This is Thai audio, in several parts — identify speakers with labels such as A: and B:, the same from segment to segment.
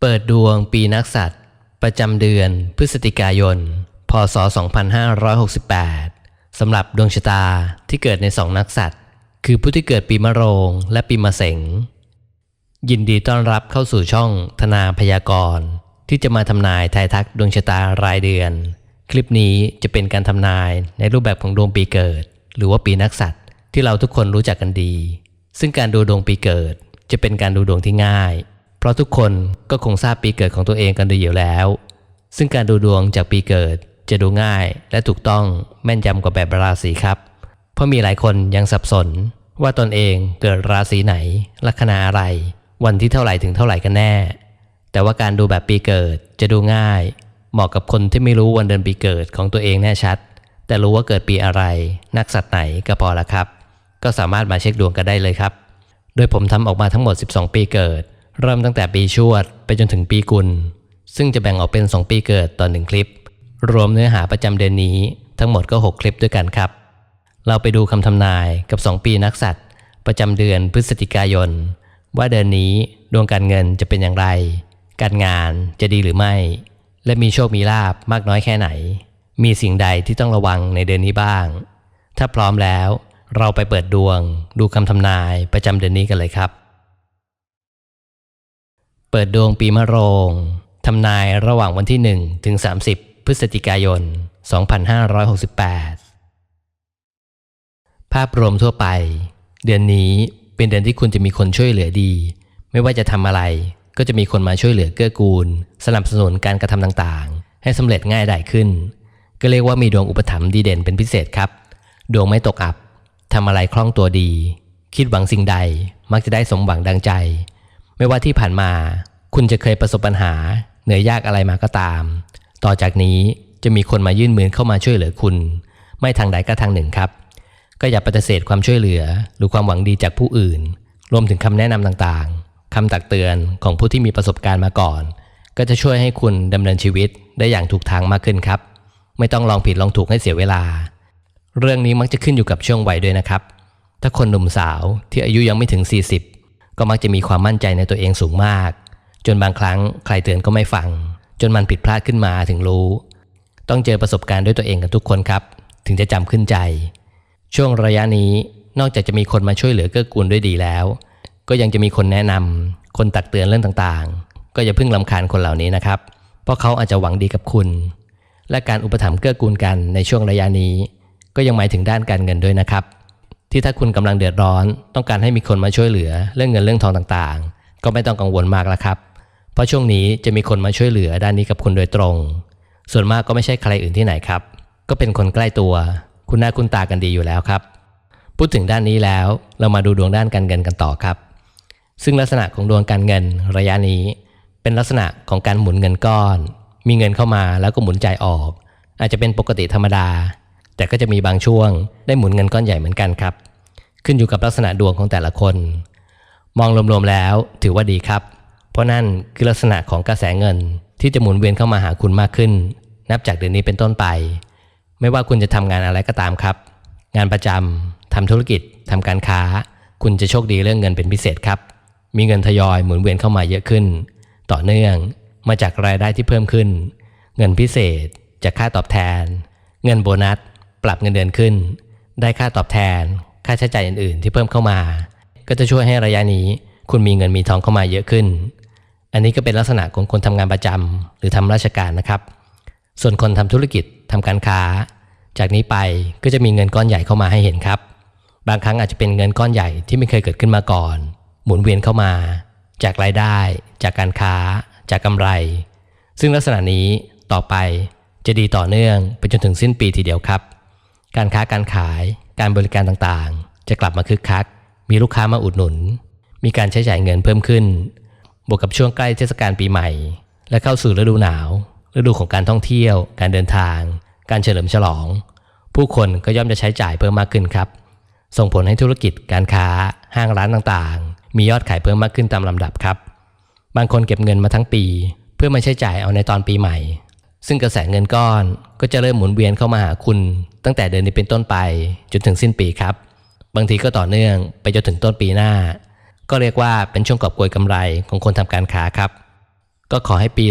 A: เปิดดวงปีนักสัตว์ ประจำเดือนพฤศจิกายน พศ 2568 สำหรับดวงชะตาที่เกิดในสองนักสัตว์ คือผู้ที่เกิดปีมะโรงและปีมะเสงยินดีต้อนรับเข้าสู่ช่องธนาพยากรณ์ที่จะมาทำนายทายทักดวงชะตารายเดือน คลิปนี้จะเป็นการทำนายในรูปแบบของดวงปีเกิด หรือว่าปีนักสัตว์ที่เราทุกคนรู้จักกันดี ซึ่งการดูดวงปีเกิดจะเป็นการดูดวงที่ง่าย เพราะทุกคนก็คงทราบปีเกิดของตัวเองกันดีอยู่แล้ว ซึ่งการดูดวงจากปีเกิดจะดูง่ายและถูกต้องแม่นยำกว่าแบบราศีครับ เพราะมีหลายคนยังสับสน ว่าตนเองเกิดราศีไหน ลัคนาอะไร วันที่เท่าไหร่ถึงเท่าไหร่กันแน่ แต่ว่าการดูแบบปีเกิดจะดูง่าย เหมาะกับคนที่ไม่รู้วันเดือนปีเกิดของตัวเองแน่ชัด แต่รู้ว่าเกิดปีอะไร นักสัตว์ไหนก็พอละครับ ก็สามารถมาเช็คดวงกันได้เลยครับ โดยผมทำออกมาทั้งหมด 12 ปีเกิด เริ่มตั้งแต่ปีชวดไปจนถึงปีกุล ซึ่งจะแบ่งออกเป็น 2 ปีเกิดต่อ1คลิป รวมเนื้อหาประจำเดือนนี้ทั้งหมดก็ 6 คลิปด้วยกันครับ เราไปดูคำทำนายกับ 2 ปีนักสัตว์ ประจำเดือนพฤศจิกายน ว่าเดือนนี้ดวงการเงินจะเป็นอย่างไร การงานจะดีหรือไม่ และมีโชคมีลาบมากน้อยแค่ไหน มีสิ่งใดที่ต้องระวังในเดือนนี้บ้าง ถ้าพร้อมแล้ว เราไปเปิดดวง ดูคำทำนายประจำเดือนนี้กันเลยครับ เปิดดวงปีมะโรง ทำนายระหว่างวันที่ 1 ถึง 30 พฤศจิกายน 2568 ภาพรวมทั่วไป เดือนนี้เป็นเดือนที่คุณจะมีคนช่วยเหลือดี ไม่ว่าจะทำอะไร ก็จะมีคนมาช่วยเหลือเกื้อกูล สนับสนุนการกระทำต่างๆ ให้สำเร็จง่ายได้ขึ้น ก็เรียกว่ามีดวงอุปถัมภ์ดีเด่นเป็นพิเศษครับ ดวงไม่ตกอับทำอะไรคล่องตัวดี คิดหวังสิ่งใดมักจะได้สมหวังดังใจ ไม่ว่าที่ผ่านมา คุณจะเคยประสบปัญหา เหนื่อยยากอะไรมาก็ตาม ต่อจากนี้จะมีคนมายื่นมือเข้ามาช่วยเหลือคุณ ไม่ทางใดก็ทางหนึ่งครับ ก็อย่าปฏิเสธความช่วยเหลือ หรือความหวังดีจากผู้อื่น รวมถึงคำแนะนำต่างๆคำตักเตือนของผู้ที่มีประสบการณ์มาก่อน ก็จะช่วยให้คุณดำเนินชีวิตได้อย่างถูกทางมากขึ้นครับ ไม่ต้องลองผิดลองถูกให้เสียเวลา เรื่องนี้มักจะขึ้นอยู่กับช่วงวัยด้วยนะครับ ถ้าคนหนุ่มสาวที่อายุยังไม่ถึง 40 ก็มักจะมีความมั่นใจในตัวเองสูงมาก จนบางครั้งใครเตือนก็ไม่ฟัง จนมันผิดพลาดขึ้นมาถึงรู้ ต้องเจอประสบการณ์ด้วยตัวเองกันทุกคนครับ ถึงจะจำขึ้นใจ ช่วงระยะนี้นอกจากจะมีคนมาช่วยเหลือเกื้อกูลด้วยดีแล้ว ก็ยังจะมีคนแนะนำคนตักเตือนเรื่องต่างๆ ก็อย่าเพิ่งลำคาญคนเหล่านี้นะครับ เพราะเขาอาจจะหวังดีกับคุณ และการอุปถัมภ์เกื้อกูลกันในช่วงระยะนี้ ก็ยังหมายถึงด้านการเงินด้วยนะครับ ที่ถ้าคุณกำลังเดือดร้อน ต้องการให้มีคนมาช่วยเหลือ เรื่องเงินเรื่องทองต่างๆ ก็ไม่ต้องกังวลมากแล้วครับ เพราะช่วงนี้จะมีคนมาช่วยเหลือด้านนี้กับคุณโดยตรง ส่วนมากก็ไม่ใช่ใครอื่นที่ไหนครับ ก็เป็นคนใกล้ตัว คุณหน้าคุณตากันดีอยู่แล้วครับ พูดถึงด้านนี้แล้วเรามาดูดวงด้านการเงินกันต่อครับ ซึ่งลักษณะของดวงการเงินระยะนี้ เป็นลักษณะของการหมุนเงินก้อน มีเงินเข้ามาแล้วก็หมุนจ่ายออก อาจจะเป็นปกติธรรมดา แต่ก็จะมีบางช่วงได้หมุนเงินก้อนใหญ่เหมือนกันครับ ขึ้นอยู่กับลักษณะดวงของแต่ละคน มองรวมๆแล้วถือว่าดีครับ เพราะนั่นคือลักษณะของกระแสเงินที่จะหมุนเวียนเข้ามาหาคุณมากขึ้น นับจากเดือนนี้เป็นต้นไป ไม่ว่าคุณจะทำงานอะไรก็ตามครับ งานประจำทำธุรกิจทำการค้า คุณจะโชคดีเรื่องเงินเป็นพิเศษครับ มีเงินทยอยหมุนเวียนเข้ามาเยอะขึ้น ต่อเนื่องมาจากรายได้ที่เพิ่มขึ้น เงินพิเศษจากค่าตอบแทน เงินโบนัส ปรับเงินเดือนขึ้น ได้ค่าตอบแทน ค่าใช้จ่ายอื่น ๆ ที่เพิ่มเข้ามา ก็จะช่วยให้ระยะนี้ คุณมีเงินมีทองเข้ามาเยอะขึ้น อันนี้ก็เป็นลักษณะของคนทำงานประจำหรือทำราชการนะครับ ส่วนคนทำธุรกิจทำการค้า จากนี้ไปก็จะมีเงินก้อนใหญ่เข้ามาให้เห็นครับ บางครั้งอาจจะเป็นเงินก้อนใหญ่ที่ไม่เคยเกิดขึ้นมาก่อน หมุนเวียนเข้ามา จากรายได้ จากการค้า จากกำไร ซึ่งลักษณะนี้ต่อไปจะดีต่อเนื่องไปจนถึงสิ้นปีทีเดียวครับ การค้าการขาย การบริการต่างๆ จะกลับมาคึกคัก มีลูกค้ามาอุดหนุน มีการใช้จ่ายเงินเพิ่มขึ้น บวกกับช่วงใกล้เทศกาลปีใหม่ และเข้าสู่ฤดูหนาว ฤดูของการท่องเที่ยว การเดินทาง การเฉลิมฉลอง ผู้คนก็ย่อมจะใช้จ่ายเพิ่มมากขึ้นครับ ส่งผลให้ธุรกิจการค้า ห้างร้านต่างๆ มียอดขายเพิ่มมากขึ้นตามลำดับครับ บางคนเก็บเงินมาทั้งปี เพื่อมาใช้จ่ายเอาในตอนปีใหม่ ซึ่งกระแสเงินก้อนก็จะเริ่มหมุนเวียนเข้ามาหาคุณ ตั้งแต่เดือนนี้เป็นต้นไปจนถึงสิ้นปีครับ บางทีก็ต่อเนื่องไปจนถึงต้นปีหน้า ก็เรียกว่าเป็นช่วงกอบโกยกำไรของคนทำการค้าครับ ก็ขอให้ปี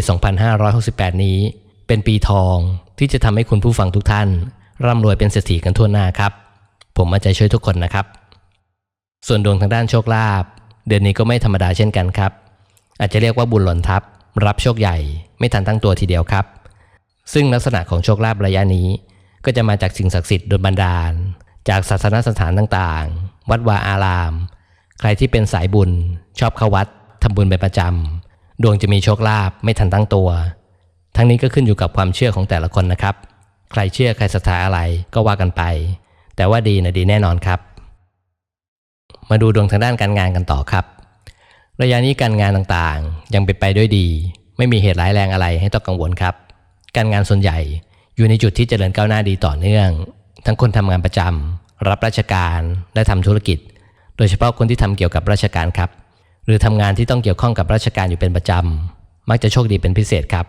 A: 2568 นี้ เป็นปีทองที่จะทำให้คุณผู้ฟังทุกท่าน ร่ำรวยเป็นเศรษฐีกันทั่วหน้าครับ ผมมาใจช่วยทุกคนนะครับ ส่วนดวงทางด้านโชคลาภเดือนนี้ก็ไม่ธรรมดาเช่นกันครับ อาจจะเรียกว่าบุญหล่นทับรับโชคใหญ่ไม่ทันตั้งตัวทีเดียวครับ ซึ่งลักษณะของโชคลาภระยะนี้ ก็จะมาจากสิ่งศักดิ์สิทธิ์โดนบันดาล จากศาสนสถานต่างๆ วัดวาอาราม ใครที่เป็นสายบุญ ชอบเข้าวัดทำบุญเป็นประจำดวงจะมีโชคลาภไม่ทันตั้งตัว ทั้งนี้ก็ขึ้นอยู่กับความเชื่อของแต่ละคนนะครับ ใครเชื่อใครศรัทธาอะไรก็ว่ากันไป แต่ว่าดีนะดีแน่นอนครับ มาดูดวงทางด้านการงานกันต่อครับระยะนี้การงานต่างๆ ยังเป็นไปด้วยดี ไม่มีเหตุร้ายแรงอะไรให้ต้องกังวลครับ การงานส่วนใหญ่อยู่ในจุดที่เจริญก้าวหน้าดีต่อเนื่อง ทั้งคนทำงานประจำรับราชการและทำธุรกิจ โดยเฉพาะคนที่ทำเกี่ยวกับราชการครับ หรือทำงานที่ต้องเกี่ยวข้องกับราชการอยู่เป็นประจำมักจะโชคดีเป็นพิเศษครับ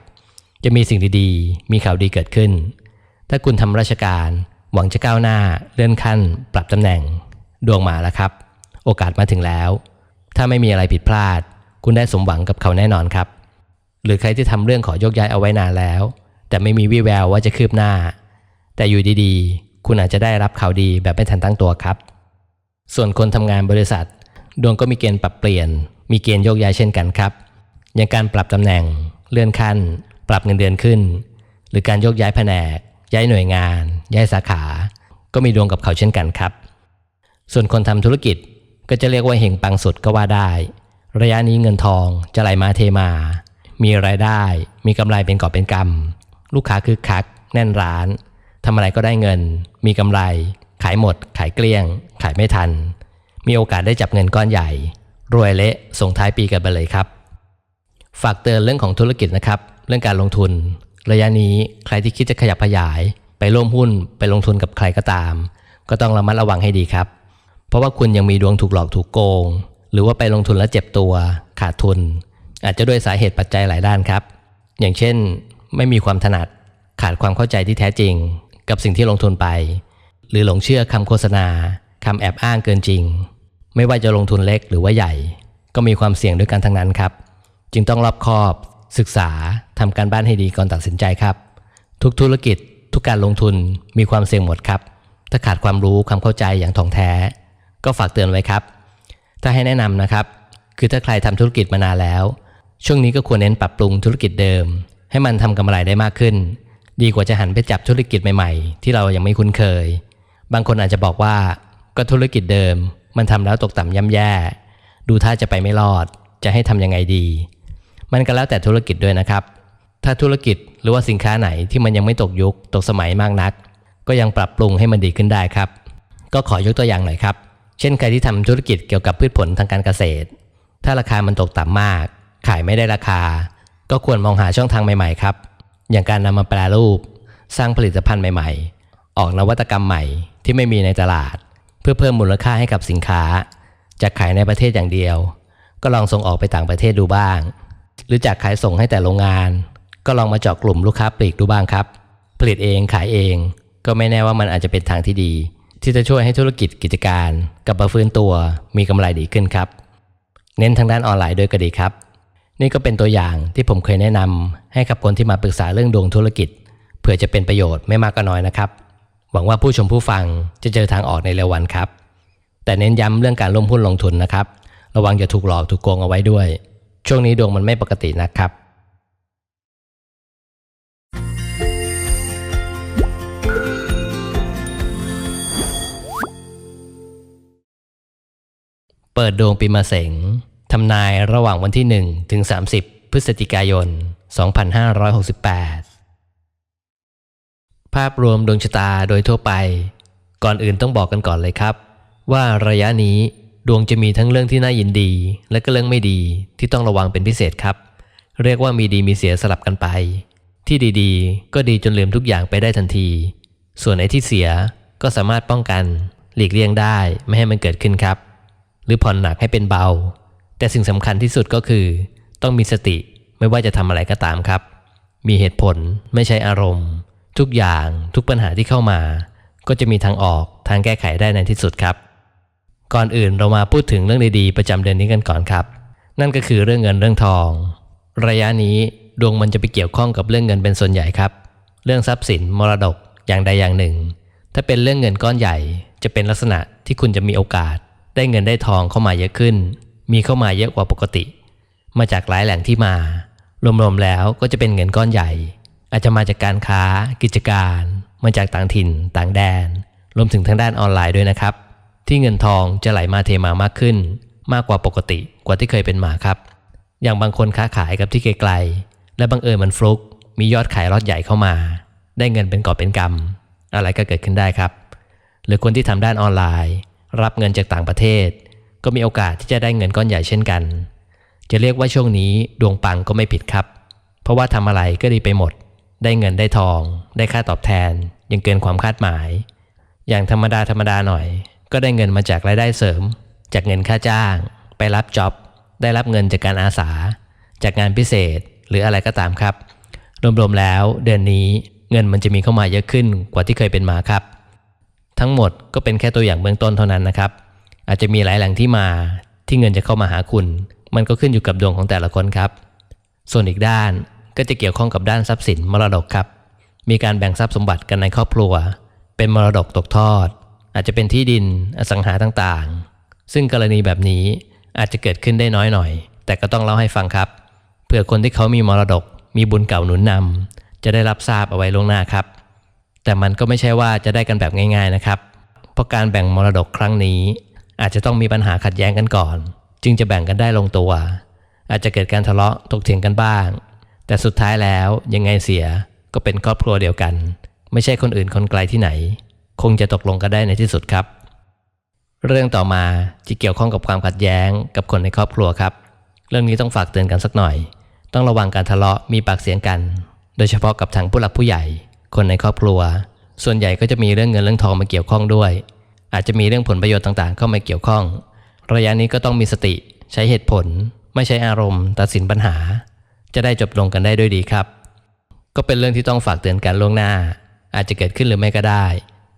A: จะมีสิ่งดีๆ มีข่าวดีเกิดขึ้น ถ้าคุณทำราชการ หวังจะก้าวหน้า เลื่อนขั้น ปรับตำแหน่ง ดวงมาแล้วครับ โอกาสมาถึงแล้ว ถ้าไม่มีอะไรผิดพลาด คุณได้สมหวังกับเขาแน่นอนครับ หรือใครที่ทำเรื่องขอยกย้ายเอาไว้นานแล้ว แต่ไม่มีวี่แววว่าจะคืบหน้า แต่อยู่ดีๆ คุณอาจจะได้รับข่าวดีแบบไม่ทันตั้งตัวครับ ส่วนคนทำงานบริษัท ดวงก็มีเกณฑ์ปรับเปลี่ยน มีเกณฑ์โยกย้ายเช่นกันครับ อย่างการปรับตำแหน่ง เลื่อนขั้น ปรับเงินเดือนขึ้น หรือการโยกย้ายแผนก ย้ายหน่วยงาน ย้ายสาขา ก็มีดวงกับเขาเช่นกันครับ ส่วนคนทำธุรกิจก็จะเรียกว่าเฮงปังสุดก็ว่าได้ ระยะนี้เงินทองจะไหลมาเทมา มีรายได้ มีกำไรเป็นกอบเป็นกำ ลูกค้าคือคัก แน่นร้านทำอะไรก็ได้เงิน มีกำไร ขายหมด ขายเกลี้ยง ขายไม่ทัน มีโอกาสได้จับเงินก้อนใหญ่ รวยเละส่งท้ายปีกันไปเลยครับ ฝากเตือนเรื่องของธุรกิจนะครับ เรื่องการลงทุน ระยะนี้ใครที่คิดจะขยับขยาย ไปร่วมหุ้นไปลงทุนกับใครก็ตาม ก็ต้องระมัดระวังให้ดีครับ เพราะว่าคุณยังมีดวงถูกหลอกถูกโกง หรือว่าไปลงทุนแล้วเจ็บตัว ขาดทุน อาจจะด้วยสาเหตุปัจจัยหลายด้านครับ อย่างเช่น ไม่มีความถนัด ขาดความเข้าใจที่แท้จริง กับสิ่งที่ลงทุนไป หรือหลงเชื่อคำโฆษณาคำแอบอ้างเกินจริง ไม่ว่าจะลงทุนเล็กหรือว่าใหญ่ ก็มีความเสี่ยงด้วยกันทั้งนั้นครับ จึงต้องรอบคอบ ศึกษาทำการบ้านให้ดีก่อนตัดสินใจครับ ทุกธุรกิจ ทุกการลงทุนมีความเสี่ยงหมดครับ ถ้าขาดความรู้ความเข้าใจอย่างถ่องแท้ ก็ฝากเตือนไว้ครับ ถ้าให้แนะนำนะครับ คือถ้าใครทำธุรกิจมานานแล้ว ช่วงนี้ก็ควรเน้นปรับปรุงธุรกิจเดิม ให้มันทำกำไรได้มากขึ้น ดีกว่าจะหันไปจับธุรกิจใหม่ๆ ที่เรายังไม่คุ้นเคย บางคนอาจจะบอกว่าก็ธุรกิจเดิม มันทำแล้วตกต่ำย่ำแย่ ดูท่าจะไปไม่รอด จะให้ทำยังไงดี มันก็แล้วแต่ธุรกิจด้วยนะครับ ถ้าธุรกิจหรือว่าสินค้าไหนที่มันยังไม่ตกยุคตกสมัยมากนัก ก็ยังปรับปรุงให้มันดีขึ้นได้ครับ ก็ขอยกตัวอย่างหน่อยครับ เช่นใครที่ทำธุรกิจเกี่ยวกับพืชผลทางการเกษตร ถ้าราคามันตกต่ำมาก ขายไม่ได้ราคา ก็ควรมองหาช่องทางใหม่ๆครับ อย่างการนำมาแปรรูป สร้างผลิตภัณฑ์ใหม่ๆ ออกนวัตกรรมใหม่ที่ไม่มีในตลาด เพื่อเพิ่มมูลค่าให้กับสินค้า จากขายในประเทศอย่างเดียว ก็ลองส่งออกไปต่างประเทศดูบ้าง หรือจากขายส่งให้แต่โรงงาน ก็ลองมาเจาะกลุ่มลูกค้าปลีกดูบ้างครับ ผลิตเองขายเอง ก็ไม่แน่ว่ามันอาจจะเป็นทางที่ดี ที่จะช่วยให้ธุรกิจกิจการกลับมาฟื้นตัวมีกำไรดีขึ้นครับ เน้นทางด้านออนไลน์ด้วยก็ดีครับ นี่ก็เป็นตัวอย่างที่ผมเคยแนะนำให้กับคนที่มาปรึกษาเรื่องดวงธุรกิจเผื่อจะเป็นประโยชน์ไม่มากก็น้อยนะครับ หวังว่าผู้ชมผู้ฟังจะเจอทางออกในเร็ววันครับ แต่เน้นย้ำเรื่องการลงหุ้นลงทุนนะครับ ระวังจะถูกหลอกถูกโกงเอาไว้ด้วย ช่วงนี้ดวงมันไม่ปกตินะครับเปิดดวงปีมะเสง ทำนายระหว่างวันที่ 1 ถึง 30 พฤศจิกายน 2568 ภาพรวมดวงชะตาโดยทั่วไป ก่อนอื่นต้องบอกกันก่อนเลยครับ ว่าระยะนี้ดวงจะมีทั้งเรื่องที่น่ายินดี และก็เรื่องไม่ดีที่ต้องระวังเป็นพิเศษครับ เรียกว่ามีดีมีเสียสลับกันไป ที่ดีๆ ก็ดีจนลืมทุกอย่างไปได้ทันที ส่วนไอ้ที่เสียก็สามารถป้องกัน หลีกเลี่ยงได้ไม่ให้มันเกิดขึ้นครับ หรือผ่อนหนักให้เป็นเบา แต่สิ่งสำคัญที่สุดก็คือ ต้องมีสติไม่ว่าจะทำอะไรก็ตามครับ มีเหตุผลไม่ใช่อารมณ์ ทุกอย่างทุกปัญหาที่เข้ามา ก็จะมีทางออกทางแก้ไขได้ในที่สุดครับ ก่อนอื่นเรามาพูดถึงเรื่องดีๆประจำเดือนนี้กันก่อนครับ นั่นก็คือเรื่องเงินเรื่องทอง ระยะนี้ดวงมันจะไปเกี่ยวข้องกับเรื่องเงินเป็นส่วนใหญ่ครับ เรื่องทรัพย์สินมรดกอย่างใดอย่างหนึ่ง ถ้าเป็นเรื่องเงินก้อนใหญ่จะเป็นลักษณะที่คุณจะมีโอกาส ได้เงินได้ทองเข้ามาเยอะขึ้น มีเข้ามาเยอะกว่าปกติ มาจากหลายแหล่งที่มา รวมๆแล้วก็จะเป็นเงินก้อนใหญ่ อาจจะมาจากการค้า กิจการ มาจากต่างถิ่น ต่างแดน รวมถึงทางด้านออนไลน์ด้วยนะครับ ที่เงินทองจะไหลมาเทมามากขึ้น มากกว่าปกติกว่าที่เคยเป็นมาครับ อย่างบางคนค้าขายกับที่ไกลๆและบังเอิญมันฟลุก มียอดขายรอดใหญ่เข้ามา ได้เงินเป็นกอบเป็นกำอะไรก็เกิดขึ้นได้ครับ หรือคนที่ทำด้านออนไลน์ รับเงินจากต่างประเทศ ก็มีโอกาสที่จะได้เงินก้อนใหญ่เช่นกัน จะเรียกว่าช่วงนี้ดวงปังก็ไม่ผิดครับ เพราะว่าทำอะไรก็ดีไปหมด ได้เงินได้ทอง ได้ค่าตอบแทน ยังเกินความคาดหมาย อย่างธรรมดาธรรมดาหน่อย ก็ได้เงินมาจากรายได้เสริม จากเงินค่าจ้าง ไปรับจ็อบ ได้รับเงินจากการอาสา จากงานพิเศษหรืออะไรก็ตามครับ รวมๆแล้วเดือนนี้เงินมันจะมีเข้ามาเยอะขึ้นกว่าที่เคยเป็นมาครับ ทั้งหมดก็เป็นแค่ตัวอย่างเบื้องต้นเท่านั้นนะครับ อาจจะมีหลายแหล่งที่มาที่เงินจะเข้ามาหาคุณ มันก็ขึ้นอยู่กับดวงของแต่ละคนครับ ส่วนอีกด้านก็จะเกี่ยวข้องกับด้านทรัพย์สินมรดกครับ มีการแบ่งทรัพย์สมบัติกันในครอบครัว เป็นมรดกตกทอด อาจจะเป็นที่ดินอสังหาต่างๆ ซึ่งกรณีแบบนี้อาจจะเกิดขึ้นได้น้อยหน่อย แต่ก็ต้องเล่าให้ฟังครับเผื่อคนที่เขามีมรดก มีบุญเก่าหนุนนำจะได้รับทราบเอาไว้ล่วงหน้าครับ แต่มันก็ไม่ใช่ว่าจะได้กันแบบง่าย ๆนะครับ เพราะการแบ่งมรดกครั้งนี้ อาจจะต้องมีปัญหาขัดแย้งกันก่อน จึงจะแบ่งกันได้ลงตัว อาจจะเกิดการทะเลาะถกเถียงกันบ้าง แต่สุดท้ายแล้วยังไงเสียก็เป็นครอบครัวเดียวกัน ไม่ใช่คนอื่นคนไกลที่ไหน คงจะตกลงกันได้ในที่สุดครับ เรื่องต่อมาที่เกี่ยวข้องกับความขัดแย้งกับคนในครอบครัวครับ เรื่องนี้ต้องฝากเตือนกันสักหน่อย ต้องระวังการทะเลาะมีปากเสียงกัน โดยเฉพาะกับทางผู้หลักผู้ใหญ่ คนในครอบครัว ส่วนใหญ่ก็จะมีเรื่องเงินเรื่องทองมาเกี่ยวข้องด้วย อาจจะมีเรื่องผลประโยชน์ต่างๆ เข้ามาเกี่ยวข้อง ระยะนี้ก็ต้องมีสติใช้เหตุผล ไม่ใช้อารมณ์ ตัดสินปัญหา จะได้จบลงกันได้ด้วยดีครับ ก็เป็นเรื่องที่ต้องฝากเตือนกันล่วงหน้า อาจจะเกิดขึ้นหรือไม่ก็ได้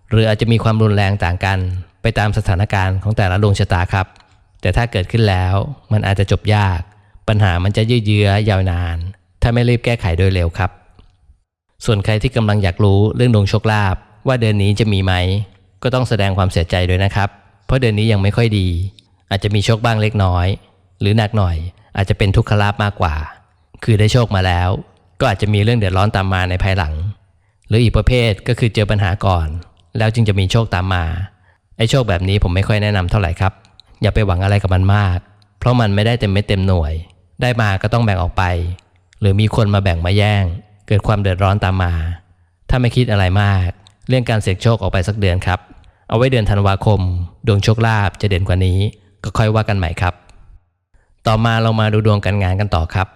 A: หรืออาจจะมีความรุนแรงต่างกัน ไปตามสถานการณ์ของแต่ละดวงชะตาครับ แต่ถ้าเกิดขึ้นแล้วมันอาจจะจบยาก ปัญหามันจะยืดเยื้อยาวนาน ถ้าไม่รีบแก้ไขโดยเร็วครับ ส่วนใครที่กำลังอยากรู้เรื่องดวงโชคลาภว่าเดือนนี้จะมีไหม ก็ต้องแสดงความเสียใจด้วยนะครับ เพราะเดือนนี้ยังไม่ค่อยดี อาจจะมีโชคบ้างเล็กน้อย หรือหนักหน่อย อาจจะเป็นทุกขลาภมากกว่า คือได้โชคมาแล้ว ก็อาจจะมีเรื่องเดือดร้อนตามมาในภายหลัง หรืออีกประเภทก็คือเจอปัญหาก่อน แล้วจึงจะมีโชคตามมาไอ้โชคแบบนี้ผมไม่ค่อยแนะนำเท่าไหร่ครับ อย่าไปหวังอะไรกับมันมาก เพราะมันไม่ได้เต็มเม็ดเต็มหน่วย ได้มาก็ต้องแบ่งออกไป หรือมีคนมาแบ่งมาแย่ง เกิดความเดือดร้อนตามมา ถ้าไม่คิดอะไรมาก เรื่องการเสี่ยงโชคออกไปสักเดือนครับ เอาไว้เดือนธันวาคม ดวงโชคลาภจะเด่นกว่านี้ ก็ค่อยว่ากันใหม่ครับ ต่อมาเรามาดูดวงการงานกันต่อครับ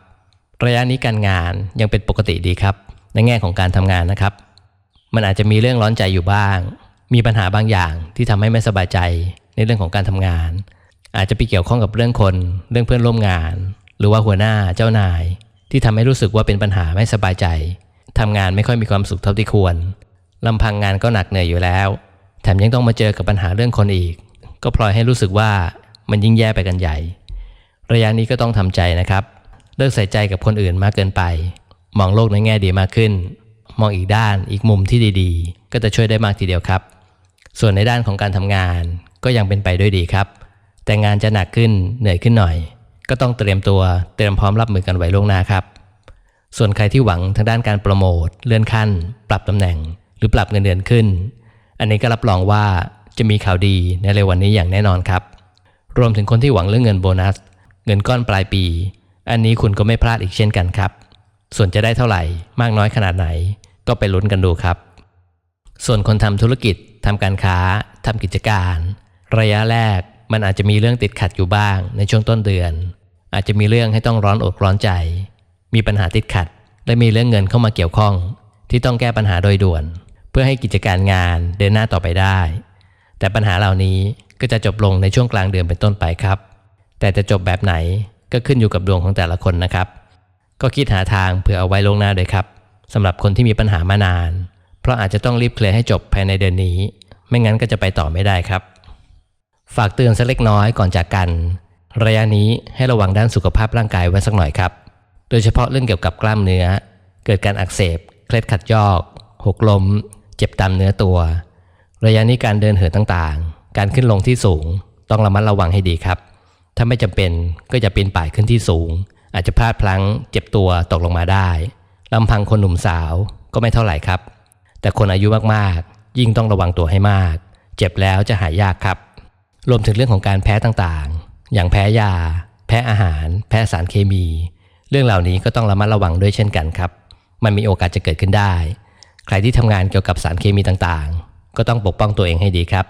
A: ระยะนี้การงานยังเป็นปกติดีครับ ในแง่ของการทำงานนะครับ มันอาจจะมีเรื่องร้อนใจอยู่บ้าง มีปัญหาบางอย่างที่ทำให้ไม่สบายใจในเรื่องของการทำงาน อาจจะไปเกี่ยวข้องกับเรื่องคน เรื่องเพื่อนร่วมงาน หรือว่าหัวหน้าเจ้านาย ที่ทำให้รู้สึกว่าเป็นปัญหาไม่สบายใจทำงานไม่ค่อยมีความสุขเท่าที่ควร ลำพังงานก็หนักเหนื่อยอยู่แล้ว แถมยังต้องมาเจอกับปัญหาเรื่องคนอีก ก็พลอยให้รู้สึกว่ามันยิ่งแย่ไปกันใหญ่ ระยะนี้ก็ต้องทำใจนะครับ เลิกใส่ใจกับคนอื่นมากเกินไป มองโลกในแง่ดีมากขึ้น มองอีกด้านอีกมุมที่ดีๆ ก็จะช่วยได้มากทีเดียวครับ ส่วนในด้านของการทำงานก็ยังเป็นไปด้วยดีครับ แต่งานจะหนักขึ้นเหนื่อยขึ้นหน่อย ก็ต้องเตรียมตัวเตรียมพร้อมรับมือกันไว้ล่วงหน้าครับ ส่วนใครที่หวังทางด้านการโปรโมทเลื่อนขั้น ปรับตำแหน่ง หรือปรับเงินเดือนขึ้น อันนี้ก็รับรองว่าจะมีข่าวดีในเร็ววันนี้อย่างแน่นอนครับ รวมถึงคนที่หวังเรื่องเงินโบนัส เงินก้อนปลายปี อันนี้คุณก็ไม่พลาดอีกเช่นกันครับ ส่วนจะได้เท่าไหร่มากน้อยขนาดไหน ก็ไปลุ้นกันดูครับ ส่วนคนทำธุรกิจทำการค้าทำกิจการ ระยะแรกมันอาจจะมีเรื่องติดขัดอยู่บ้าง ในช่วงต้นเดือน อาจจะมีเรื่องให้ต้องร้อนอกร้อนใจ มีปัญหาติดขัด และมีเรื่องเงินเข้ามาเกี่ยวข้อง ที่ต้องแก้ปัญหาโดยด่วน เพื่อให้กิจการงานเดินหน้าต่อไปได้ แต่ปัญหาเหล่านี้ก็จะจบลงในช่วงกลางเดือนเป็นต้นไปครับ แต่จะจบแบบไหนก็ขึ้นอยู่กับดวงของแต่ละคนนะครับ ก็คิดหาทางเพื่อเอาไว้ลงหน้าด้วยครับสำหรับคนที่มีปัญหามานาน เพราะอาจจะต้องรีบเคลียร์ให้จบภายในเดือนนี้ ไม่งั้นก็จะไปต่อไม่ได้ครับ ฝากเตือนสักเล็กน้อยก่อนจากกัน ระยะนี้ให้ระวังด้านสุขภาพร่างกายไว้สักหน่อยครับ โดยเฉพาะเรื่องเกี่ยวกับกล้ามเนื้อ เกิดการอักเสบ เคล็ดขัดยอก หกล้ม เจ็บตามเนื้อตัว ระยะนี้การเดินเหินต่างๆ การขึ้นลงที่สูง ต้องระมัดระวังให้ดีครับ ถ้าไม่จำเป็นก็จะปีนป่ายขึ้นที่สูง อาจจะพลาดพลั้งเจ็บตัวตกลงมาได้ลำพังคนหนุ่มสาวก็ไม่เท่าไหร่ครับ แต่คนอายุมากๆ ยิ่งต้องระวังตัวให้มาก เจ็บแล้วจะหายยากครับ รวมถึงเรื่องของการแพ้ต่างๆ อย่างแพ้ยา แพ้อาหาร แพ้สารเคมี เรื่องเหล่านี้ก็ต้องระมัดระวังด้วยเช่นกันครับ มันมีโอกาสจะเกิดขึ้นได้ ใครที่ทำงานเกี่ยวกับสารเคมีต่างๆ ก็ต้องปกป้องตัวเองให้ดีครับ